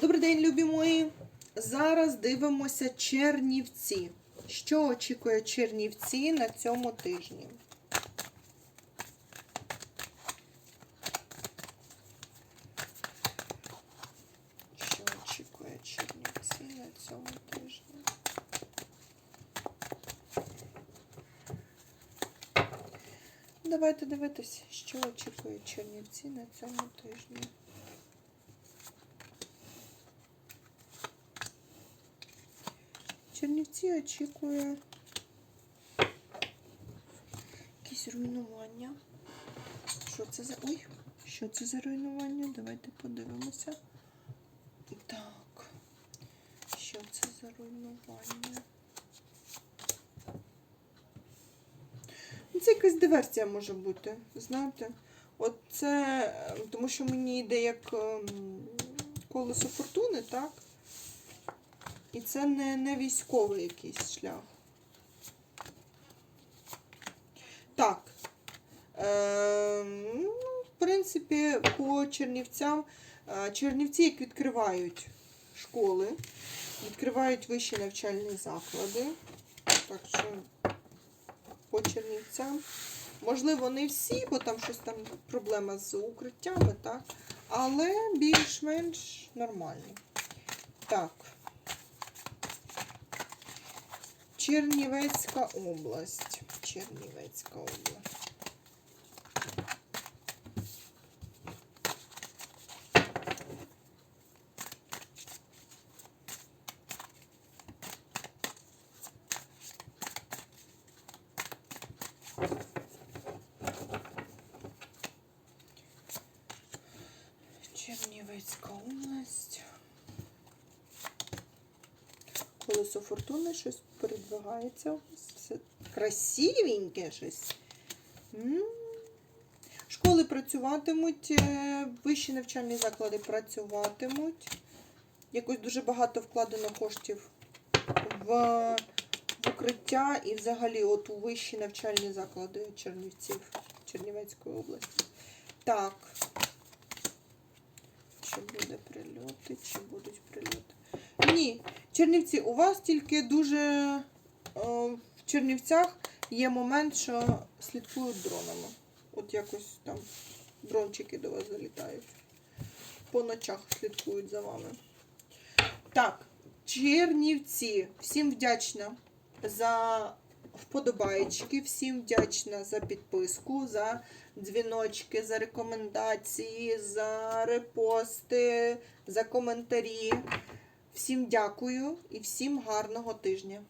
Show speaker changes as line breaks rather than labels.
Добрий день, любі мої. Зараз дивимося Чернівці. Що очікує Чернівці на цьому тижні? Що очікує Чернівці на цьому тижні? Давайте дивитися, що очікує Чернівці на цьому тижні. Чернівці очікує якісь руйнування. Що це за. Ой, що це за руйнування? Давайте подивимося. Так. Що це за руйнування? Ну, Це якась диверсія може бути, знаєте? От це, е, тому що мені йде як ем, колесо фортуни, так? І це не, не військовий якийсь шлях. Так. Е, ну, в принципі, по Чернівцям. е, Чернівці, як відкривають школи, відкривають вищі навчальні заклади. Так що по Чернівцям. Можливо, не всі, бо там щось там проблема з укриттями, так? Але більш-менш нормальні. Так. Чернівецька область. Чернівецька область. Чернівецька область. Колесо фортуни щось передвигається. Все красивеньке щось. Школи працюватимуть, е, вищі навчальні заклади працюватимуть. Якось дуже багато вкладено коштів в, в укриття і взагалі от у вищі навчальні заклади Чернівців Чернівецької області. Так. Чи буде прильоти, чи будуть прильоти? Ні, Чернівці, у вас тільки дуже е, в Чернівцях є момент, що слідкують дронами. От якось там дрончики до вас залітають. По ночах слідкують за вами. Так, Чернівці. Всім вдячна за вподобайки, всім вдячна за підписку, за дзвіночки, за рекомендації, за репости, за коментарі. Всім дякую і всім гарного тижня.